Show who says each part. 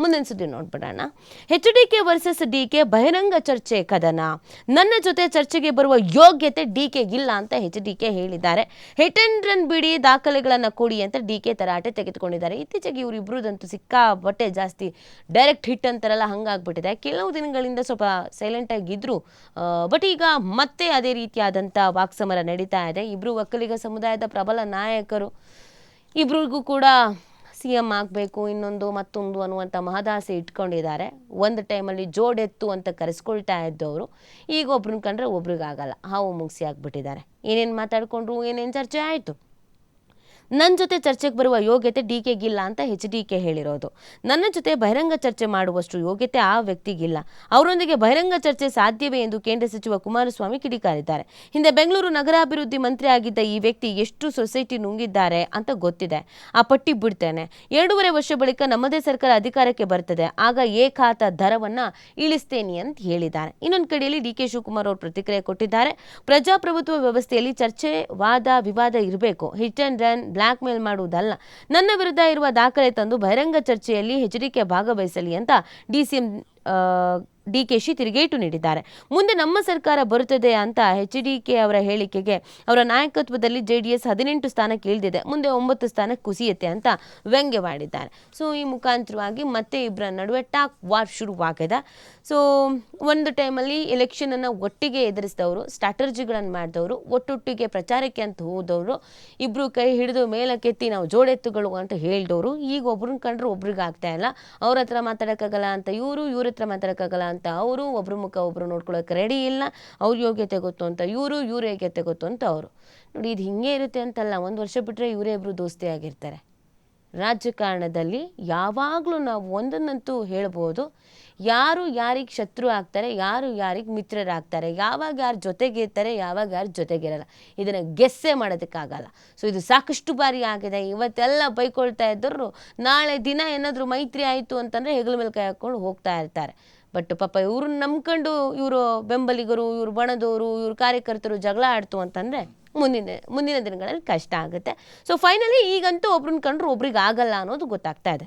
Speaker 1: ಮುಂದಿನ ಸುದ್ದಿ ನೋಡ್ಬಿಡೋಣ. H D K versus D K ಬಹಿರಂಗ ಚರ್ಚೆ ಕದನ. ನನ್ನ ಜೊತೆ ಚರ್ಚೆಗೆ ಬರುವ ಯೋಗ್ಯತೆ ಡಿ ಇಲ್ಲ ಅಂತ ಹೆಚ್ ಡಿ ಕೆ ಹೇಳಿದ್ದಾರೆ. ಹಿಟ್ ಅಂಡ್ ರನ್ ಬಿಡಿ ದಾಖಲೆಗಳನ್ನು ಕೊಡಿ ಅಂತ ಡಿ ಕೆ ತರಾಟೆ ತೆಗೆದುಕೊಂಡಿದ್ದಾರೆ. ಇತ್ತೀಚೆಗೆ ಇವರಿಬ್ಬರಂತೂ ಸಿಕ್ಕ ಬಟ್ಟೆ ಜಾಸ್ತಿ ಡೈರೆಕ್ಟ್ ಹಿಟ್ ಅಂತಾರಲ್ಲ, ಹಂಗಾಗ್ಬಿಟ್ಟಿದೆ. ಕೆಲವು ದಿನಗಳಿಂದ ಸ್ವಲ್ಪ ಸೈಲೆಂಟ್ ಆಗಿದ್ರು. ಬಟ್ ಈಗ ಮತ್ತೆ ಅದೇ ರೀತಿಯಾದಂಥ ವಾಕ್ಸಮರ ನಡೀತಾ ಇದೆ. ಇಬ್ಬರು ಒಕ್ಕಲಿಗ ಸಮುದಾಯದ ಪ್ರಬಲ ನಾಯಕರು, ಇಬ್ರಿಗೂ ಕೂಡ ಸಿ ಎಂ ಆಗಬೇಕು, ಇನ್ನೊಂದು ಮತ್ತೊಂದು ಅನ್ನುವಂಥ ಮಹದಾಸೆ ಇಟ್ಕೊಂಡಿದ್ದಾರೆ. ಒಂದು ಟೈಮಲ್ಲಿ ಜೋಡೆತ್ತು ಅಂತ ಕರೆಸ್ಕೊಳ್ತಾ ಇದ್ದವರು. ಈಗ ಒಬ್ರನ್ನ ಕಂಡ್ರೆ ಒಬ್ರಿಗಾಗಲ್ಲ. ಹಾವು ಮುಗಿಸಿ ಆಗ್ಬಿಟ್ಟಿದ್ದಾರೆ. ಏನೇನು ಮಾತಾಡಿಕೊಂಡ್ರು, ಏನೇನು ಚರ್ಚೆ ಆಯಿತು? ನನ್ನ ಜೊತೆ ಚರ್ಚೆಗೆ ಬರುವ ಯೋಗ್ಯತೆ ಡಿ ಕೆಗಿಲ್ಲ ಅಂತ ಹೆಚ್ ಡಿ ಕೆ ಹೇಳಿರೋದು. ನನ್ನ ಜೊತೆ ಬಹಿರಂಗ ಚರ್ಚೆ ಮಾಡುವಷ್ಟು ಯೋಗ್ಯತೆ ಆ ವ್ಯಕ್ತಿಗಿಲ್ಲ. ಅವರೊಂದಿಗೆ ಬಹಿರಂಗ ಚರ್ಚೆ ಸಾಧ್ಯವೇ ಎಂದು ಕೇಂದ್ರ ಸಚಿವ ಕುಮಾರಸ್ವಾಮಿ ಕಿಡಿಕಾರಿದ್ದಾರೆ. ಹಿಂದೆ ಬೆಂಗಳೂರು ನಗರಾಭಿವೃದ್ಧಿ ಮಂತ್ರಿ ಆಗಿದ್ದ ಈ ವ್ಯಕ್ತಿ ಎಷ್ಟು ಸೊಸೈಟಿ ನುಂಗಿದ್ದಾರೆ ಅಂತ ಗೊತ್ತಿದೆ. ಆ ಪಟ್ಟಿ ಬಿಡ್ತೇನೆ. ಎರಡೂವರೆ ವರ್ಷ ಬಳಿಕ ನಮ್ಮದೇ ಸರ್ಕಾರ ಅಧಿಕಾರಕ್ಕೆ ಬರ್ತದೆ. ಆಗ ಏಕಾತ ದರವನ್ನ ಇಳಿಸ್ತೇನೆ ಅಂತ ಹೇಳಿದ್ದಾರೆ. ಇನ್ನೊಂದು ಕಡೆಯಲ್ಲಿ ಡಿ ಕೆ ಶಿವಕುಮಾರ್ ಅವರು ಪ್ರತಿಕ್ರಿಯೆ ಕೊಟ್ಟಿದ್ದಾರೆ. ಪ್ರಜಾಪ್ರಭುತ್ವ ವ್ಯವಸ್ಥೆಯಲ್ಲಿ ಚರ್ಚೆ ವಾದ ವಿವಾದ ಇರಬೇಕು. Hit and run blackmail ಮಾಡುವುದಲ್ಲ. ನನ್ನ ವಿರುದ್ಧ ಇರುವ ದಾಖಲೆ ತಂದು ಬಹಿರಂಗ ಚರ್ಚೆಯಲ್ಲಿ ಎಚ್ ಡಿ ಕೆ ಭಾಗವಹಿಸಲಿ ಅಂತ D C M D K she ತಿರುಗೇಟು ನೀಡಿದ್ದಾರೆ. ಮುಂದೆ ನಮ್ಮ ಸರ್ಕಾರ ಬರುತ್ತದೆ ಅಂತ ಎಚ್ ಡಿ ಕೆ ಅವರ ಹೇಳಿಕೆಗೆ ಅವರ ನಾಯಕತ್ವದಲ್ಲಿ ಜೆ ಡಿ ಎಸ್ ಹದಿನೆಂಟು ಸ್ಥಾನಕ್ಕೆ ಇಳಿದಿದೆ. ಮುಂದೆ ಒಂಬತ್ತು ಸ್ಥಾನಕ್ಕೆ ಕುಸಿಯುತ್ತೆ ಅಂತ ವ್ಯಂಗ್ಯವಾಡಿದ್ದಾರೆ. ಸೊ, ಈ ಮುಖಾಂತರವಾಗಿ ಮತ್ತೆ ಇಬ್ಬರ ನಡುವೆ ಟಾಕ್ ವಾರ್ ಶುರುವಾಗಿದೆ. ಸೊ, ಒಂದು ಟೈಮಲ್ಲಿ ಎಲೆಕ್ಷನನ್ನು ಒಟ್ಟಿಗೆ ಎದುರಿಸಿದವರು, ಸ್ಟ್ರಾಟರ್ಜಿಗಳನ್ನು ಮಾಡಿದವರು, ಒಟ್ಟೊಟ್ಟಿಗೆ ಪ್ರಚಾರಕ್ಕೆ ಅಂತ ಹೋದವರು ಇಬ್ಬರು ಕೈ ಹಿಡಿದು ಮೇಲಕ್ಕೆತ್ತಿ ನಾವು ಜೋಡೆತ್ತುಗಳು ಅಂತ ಹೇಳಿದವರು, ಈಗ ಒಬ್ರನ್ನ ಕಂಡ್ರೆ ಒಬ್ರಿಗೆ ಆಗ್ತಾ ಇಲ್ಲ. ಅವ್ರ ಹತ್ರ ಮಾತಾಡೋಕ್ಕಾಗಲ್ಲ ಅಂತ ಇವರು, ಇವ್ರ ಹತ್ರ ಮಾತಾಡೋಕ್ಕಾಗಲ್ಲ ಅಂತ ಅವರು ಒಬ್ರ ಮುಖ ಒಬ್ರು ನೋಡ್ಕೊಳ್ಳೋಕೆ ರೆಡಿ ಇಲ್ಲ, ಅವ್ರ ಯೋಗ್ಯತೆ ಗೊತ್ತು ಅಂತ, ಇವರು ಇವ್ರ ಯೋಗ್ಯತೆ ಗೊತ್ತು ಅಂತ ಅವರು. ನೋಡಿ ಇದು ಹಿಂಗೆ ಇರುತ್ತೆ ಅಂತಲ್ಲ, ಒಂದು ವರ್ಷ ಬಿಟ್ಟರೆ ಇವರೇ ಇಬ್ಬರು ದೋಸ್ತಿ ಆಗಿರ್ತಾರೆ. ರಾಜಕಾರಣದಲ್ಲಿ ಯಾವಾಗಲೂ ನಾವು ಒಂದನ್ನಂತೂ ಹೇಳ್ಬೋದು, ಯಾರು ಯಾರಿಗೆ ಶತ್ರು ಆಗ್ತಾರೆ, ಯಾರು ಯಾರಿಗೆ ಮಿತ್ರರಾಗ್ತಾರೆ, ಯಾವಾಗ ಯಾರು ಜೊತೆಗಿರ್ತಾರೆ ಯಾವಾಗ ಯಾರು ಜೊತೆಗಿರಲ್ಲ ಇದನ್ನು ಗೆಸ್ಸೇ ಮಾಡೋದಕ್ಕಾಗಲ್ಲ. ಸೊ ಇದು ಸಾಕಷ್ಟು ಬಾರಿ ಆಗಿದೆ. ಇವತ್ತೆಲ್ಲ ಬೈಕೊಳ್ತಾ ಇದ್ದರು ನಾಳೆ ದಿನ ಏನಾದರೂ ಮೈತ್ರಿ ಆಯಿತು ಅಂತಂದರೆ ಹೆಗಲ ಮೇಲೆ ಕೈ ಹಾಕ್ಕೊಂಡು ಹೋಗ್ತಾ ಇರ್ತಾರೆ. ಬಟ್ ಪಾಪ ಇವ್ರನ್ನ ನಂಬ್ಕೊಂಡು ಇವರು ಬೆಂಬಲಿಗರು, ಇವ್ರು ಬಣದವರು ಇವ್ರ ಕಾರ್ಯಕರ್ತರು ಜಗಳ ಆಡ್ತು ಅಂತಂದರೆ ಮುಂದಿನ ಮುಂದಿನ ದಿನಗಳಲ್ಲಿ ಕಷ್ಟ ಆಗುತ್ತೆ. ಸೊ ಫೈನಲಿ ಈಗಂತೂ ಒಬ್ರನ್ನ ಕಂಡ್ರೆ ಒಬ್ರಿಗೆ ಆಗಲ್ಲ ಅನ್ನೋದು ಗೊತ್ತಾಗ್ತಾ ಇದೆ.